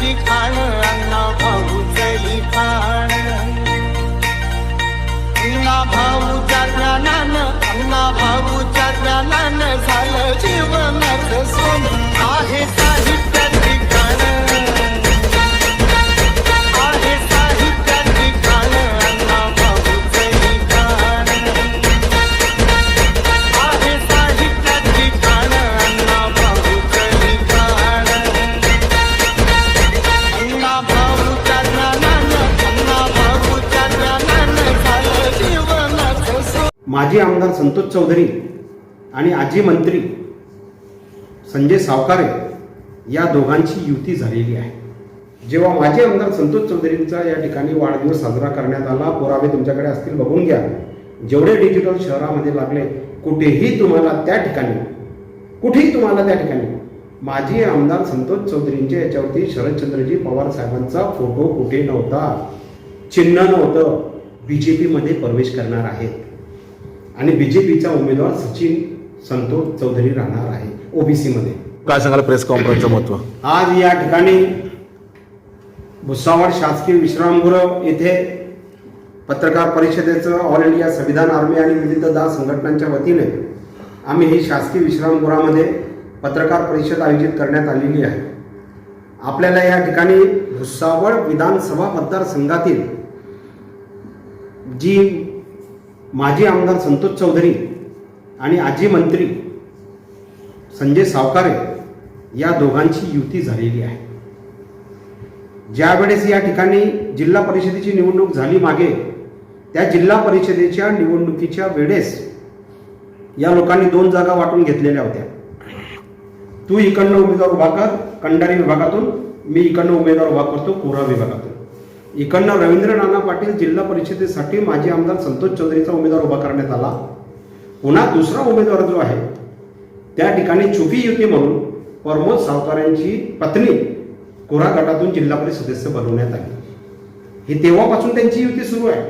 ठिकाण आमदार संतोष चौधरी आणि आजी मंत्री संजय सावकारे या दोघांची युती झालेली आहे. जेव्हा माजी आमदार संतोष चौधरींचा या ठिकाणी वाढदिवस साजरा करण्यात आला पुरावे तुमच्याकडे असतील बघून घ्या. जेवढे डिजिटल शहरामध्ये लागले कुठेही तुम्हाला त्या ठिकाणी कुठेही तुम्हाला त्या ठिकाणी माजी आमदार संतोष चौधरींच्या याच्यावरती शरदचंद्रजी पवार साहेबांचा फोटो कुठे नव्हता? चिन्ह नव्हतं. बीजेपीमध्ये प्रवेश करणार आहेत. आणि बीजेपीचा उमेदवार सचिन संतोष चौधरी राहणार आहे ओबीसी मध्ये काय सांगाल प्रेस कॉन्फरन्सचं महत्त्व? आज या ठिकाणी भुसावळ शासकीय विश्रामगृह येथे पत्रकार परिषदेचं ऑल इंडिया संविधान आर्मी आणि विविध दहा संघटनांच्या वतीने आम्ही ही शासकीय विश्रामगृहामध्ये पत्रकार परिषद आयोजित करण्यात आलेली आहे. आपल्याला या ठिकाणी भुसावळ विधानसभा मतदारसंघातील जी माजी आमदार संतोष चौधरी आणि आजी मंत्री संजय सावकारे या दोघांची युती झालेली आहे. ज्यावेळेस या ठिकाणी जिल्हा परिषदेची निवडणूक झाली मागे त्या जिल्हा परिषदेच्या निवडणुकीच्या वेळेस या लोकांनी दोन जागा वाटून घेतलेल्या होत्या. तू इकडनं उमेदवार उभा कर कंडारी विभागातून मी इकडनं उमेदवार उभा करतो कोरा विभागातून. इकडनं रवींद्र नाना पाटील जिल्हा परिषदेसाठी माजी आमदार संतोष चौधरीचा उमेदवार उभा करण्यात आला. पुन्हा दुसरा उमेदवार जो आहे त्या ठिकाणी छुपी युती म्हणून प्रमोद सावकारांची पत्नी कोरा गटातून जिल्हा परिषद सदस्य बनवण्यात आली. ही तेव्हापासून त्यांची युती सुरू आहे.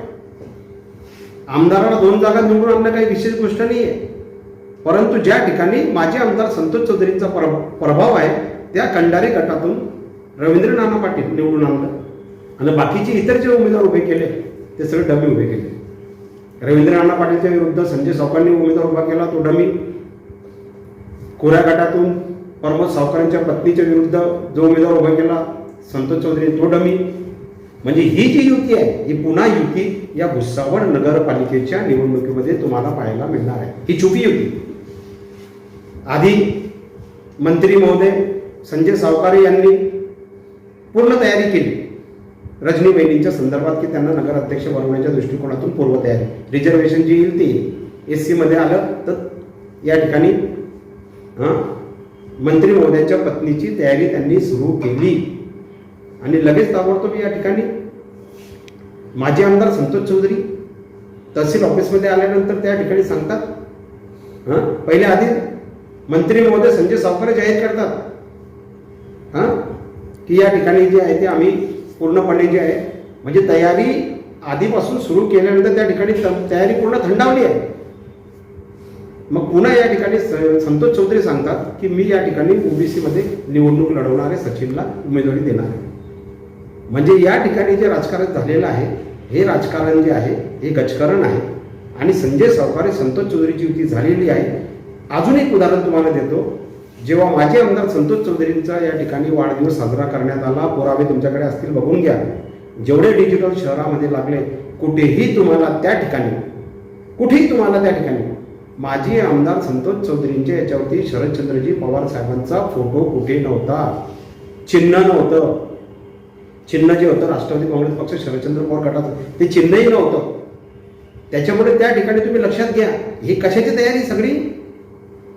आमदाराला दोन जागा निवडून आणणं काही विशेष गोष्ट नाही आहे परंतु ज्या ठिकाणी माजी आमदार संतोष चौधरींचा प्रभाव आहे त्या कंडारी गटातून रवींद्र नाना पाटील निवडून आणलं. आणि बाकीचे इतर जे उमेदवार उभे केले ते सगळे डमी उभे केले. रवींद्र अण्णा पाटीलच्या विरुद्ध संजय सावकारांनी उमेदवार उभा केला तो डमी. कोऱ्या गटातून प्रमोद सावकारांच्या पत्नीच्या विरुद्ध जो उमेदवार उभा केला संतोष चौधरी तो डमी. म्हणजे ही जी युती आहे ही पुन्हा युती या भुसावळ नगरपालिकेच्या निवडणुकीमध्ये तुम्हाला पाहायला मिळणार आहे. ही छुपी युती. आधी मंत्री महोदय संजय सावकारे यांनी पूर्ण तयारी केली. रजनी बहिणींच्या संदर्भात की त्यांना नगराध्यक्ष बनवण्याच्या दृष्टिकोनातून पूर्वतयारी रिझर्वेशन जी येईल ती एस सीमध्ये आलं तर या ठिकाणी हं, मंत्री महोदयाच्या पत्नीची तयारी त्यांनी सुरू केली. आणि लगेच ताबडतोब या ठिकाणी माजी आमदार संतोष चौधरी तहसील ऑफिसमध्ये आल्यानंतर त्या ठिकाणी सांगतात हां पहिले आधी मंत्री महोदय संजय सावकारे जाहीर करतात हां की या ठिकाणी जे आहे ते आम्ही पूर्णपणे जे आहे म्हणजे तयारी आधीपासून सुरू केल्यानंतर त्या ठिकाणी तयारी पूर्ण थंडावली आहे. मग पुन्हा या ठिकाणी स- संतोष चौधरी सांगतात की मी या ठिकाणी ओबीसीमध्ये निवडणूक लढवणारे सचिनला उमेदवारी देणार आहे. म्हणजे या ठिकाणी जे राजकारण झालेलं आहे हे राजकारण जे आहे हे गजकारण आहे. आणि संजय सावकारे संतोष चौधरीची युती झालेली आहे. अजून एक उदाहरण तुम्हाला देतो. जेव्हा माजी आमदार संतोष चौधरींचा या ठिकाणी वाढदिवस साजरा करण्यात आला पुरावे तुमच्याकडे असतील बघून घ्या. जेवढे डिजिटल शहरामध्ये लागले कुठेही तुम्हाला त्या ठिकाणी कुठेही तुम्हाला त्या ठिकाणी माजी आमदार संतोष चौधरींच्या याच्यावरती शरदचंद्रजी पवार साहेबांचा फोटो कुठे नव्हता? चिन्ह नव्हतं. चिन्ह जे होतं राष्ट्रवादी काँग्रेस पक्ष शरदचंद्र पवार गटाचं ते चिन्हही नव्हतं. त्याच्यामुळे त्या ठिकाणी तुम्ही लक्षात घ्या ही कशाची तयारी सगळी?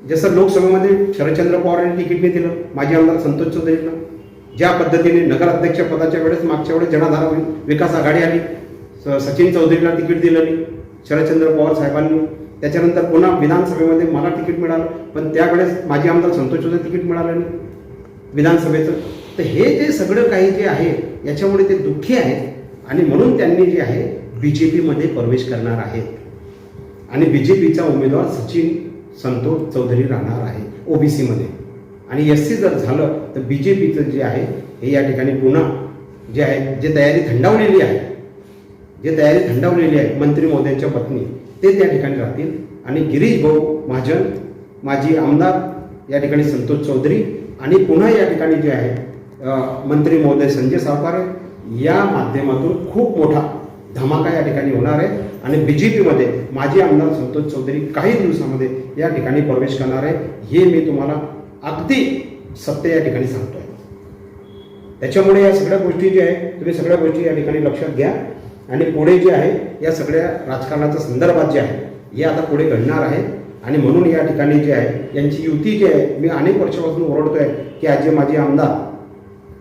जसं लोकसभेमध्ये शरदचंद्र पवार यांनी तिकीट नाही दिलं माजी आमदार संतोष चौधरींना ज्या पद्धतीने नगराध्यक्ष पदाच्या वेळेस मागच्या वेळेस जनाधार विकास आघाडी आली स- सचिन चौधरीला तिकीट दिलं नाही शरदचंद्र पवार साहेबांनी. त्याच्यानंतर पुन्हा विधानसभेमध्ये मला तिकीट मिळालं पण त्यावेळेस माजी आमदार संतोष चौधरी तिकीट मिळालं नाही विधानसभेचं. तर हे जे सगळं काही जे आहे याच्यामुळे ते दुःखी आहेत आणि म्हणून त्यांनी जे आहे बी जे पीमध्ये प्रवेश करणार आहेत. आणि बी जे पीचा उमेदवार सचिन संतोष चौधरी राहणार आहे ओबीसीमध्ये. आणि एस सी जर झालं तर बी जे पीचं जे आहे हे या ठिकाणी पुन्हा जे आहे जे तयारी थंडावलेली आहे जे तयारी थंडावलेली आहे मंत्री महोदयांच्या पत्नी ते त्या ठिकाणी राहतील. आणि गिरीश भाऊ महाजन माजी आमदार या ठिकाणी संतोष चौधरी आणि पुन्हा या ठिकाणी जे आहे मंत्री महोदय संजय सावकार या माध्यमातून खूप मोठा धमाका या ठिकाणी होणार आहे. आणि बी जे पीमध्ये माजी आमदार संतोष चौधरी काही दिवसामध्ये या ठिकाणी प्रवेश करणार आहे. हे मी तुम्हाला अगदी सत्य या ठिकाणी सांगतोय. त्याच्यामुळे या सगळ्या गोष्टी ज्या आहे तुम्ही सगळ्या गोष्टी या ठिकाणी लक्षात घ्या. आणि पुढे जे आहे या सगळ्या राजकारणाच्या संदर्भात जे आहे हे आता पुढे घडणार आहे. आणि म्हणून या ठिकाणी जे आहे यांची युती जी आहे मी अनेक वर्षापासून ओरडतोय की आजी माझे आमदार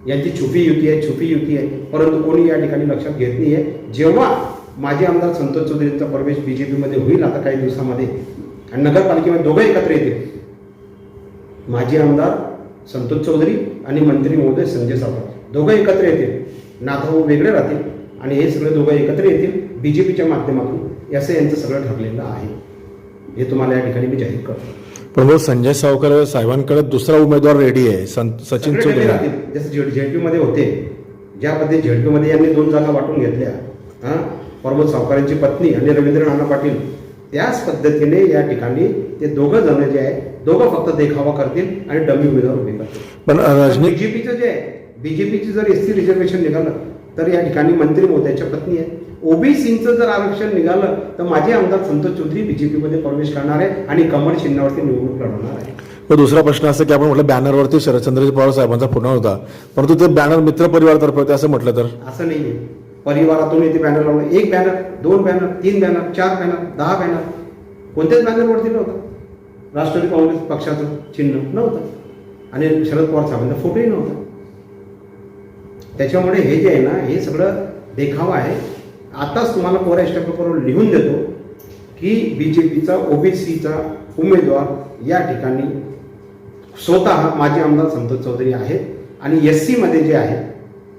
यांची छुपी युती आहे छुपी युती आहे. परंतु कोणी या ठिकाणी लक्षात घेत नाही आहे जेव्हा माजी आमदार संतोष चौधरी यांचा प्रवेश बी जे पीमध्ये होईल आता काही दिवसामध्ये आणि नगरपालिकेमध्ये दोघं एकत्र येतील माजी आमदार संतोष चौधरी आणि मंत्री महोदय संजय सावकार दोघं एकत्र येतील नाथभाऊ वेगळे राहतील आणि हे सगळे दोघं एकत्र येतील बी जे पीच्या माध्यमातून असं यांचं सगळं ठरलेलं आहे. हे तुम्हाला या ठिकाणी मी जाहीर करतो. पण भाऊ संजय सावकर साहेबांकडे दुसरा उमेदवार रेडी आहे सचिन चौधरी. जसं झेडपी मध्ये होते ज्या पद्धती झेडपी मध्ये यांनी दोन जागा वाटून घेतल्या हा? प्रमोद सावकारांची पत्नी आणि रवींद्र नाना पाटील त्याच पद्धतीने या ठिकाणी ते दोघं जण जे आहे दोघं फक्त देखावा करतील आणि डमी उमेदवार उभे करतील. पण बीजेपीचं जे आहे बीजेपीची जर एस सी रिझर्वेशन निघालं तर या ठिकाणी मंत्री मोदयाच्या पत्नी आहे ओबीसीचं जर आरक्षण निघालं तर माझे आमदार संतोष चौधरी बीजेपीमध्ये प्रवेश करणार आहे आणि कमळ चिन्हावरती निवडणूक लढवणार आहे. मग दुसरा प्रश्न असा की आपण म्हटलं बॅनरवरती शरदचंद्रजी पवार साहेबांचा फोटो होता. परंतु ते बॅनर मित्र परिवारातर्फे होते असं म्हटलं तर? असं नाहीये परिवारातून इथे बॅनर लावलं. एक बॅनर दोन बॅनर तीन बॅनर चार बॅनर दहा बॅनर. कोणत्याच बॅनरवरती नव्हतं. राष्ट्रवादी काँग्रेस पक्षाचं चिन्ह नव्हतं. आणि शरद पवार साहेबांचा फोटोही नव्हता. त्याच्यामुळे हे जे आहे ना हे सगळं देखावा आहे. आताच तुम्हाला कोरा पेपरवर लिहून देतो की बी जे पीचा ओबीसीचा उमेदवार या ठिकाणी स्वतः माजी आमदार संतोष चौधरी आहेत. आणि एस सीमध्ये जे आहे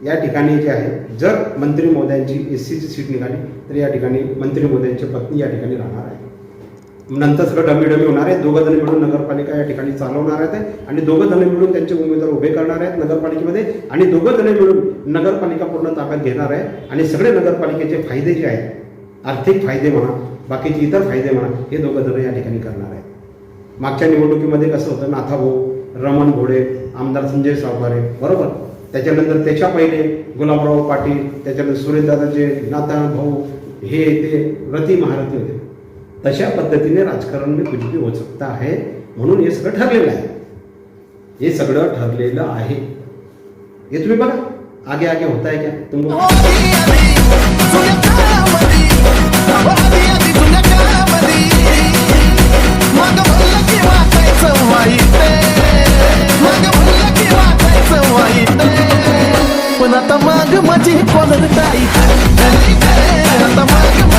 या ठिकाणी जे आहे जर मंत्री मोद्यांची एस सीची सीट निघाली तर या ठिकाणी मंत्री मोद्यांची पत्नी या ठिकाणी राहणार आहे. नंतर सगळं डमी डमी होणार आहे. दोघं जण मिळून नगरपालिका या ठिकाणी चालवणार आहेत. आणि दोघं जण मिळून त्यांचे उमेदवार उभे करणार आहेत नगरपालिकेमध्ये. आणि दोघं जण मिळून नगरपालिका पूर्ण ताब्यात घेणार आहे आणि सगळे नगरपालिकेचे फायदे जे आहेत आर्थिक फायदे म्हणा बाकीचे इतर फायदे म्हणा हे दोघं जण या ठिकाणी करणार आहेत. मागच्या निवडणुकीमध्ये कसं होतं नाथाभाऊ रमण घोडे आमदार संजय सावकारे बरोबर? त्याच्यानंतर त्याच्या पहिले गुलाबराव पाटील त्याच्यानंतर सुरेशदादाचे नाता भाऊ हे ते रती महारथी होते. तशा पद्धतीने राजकारण मी कुठली होऊ सकता म्हणून हे सगळं ठरलेलं आहे. हे सगळं ठरलेलं आहे. हे तुम्ही बघा. आगे आगे होता है क्या? तुमको पण आता माग माझी कॉलर टाईट आता माग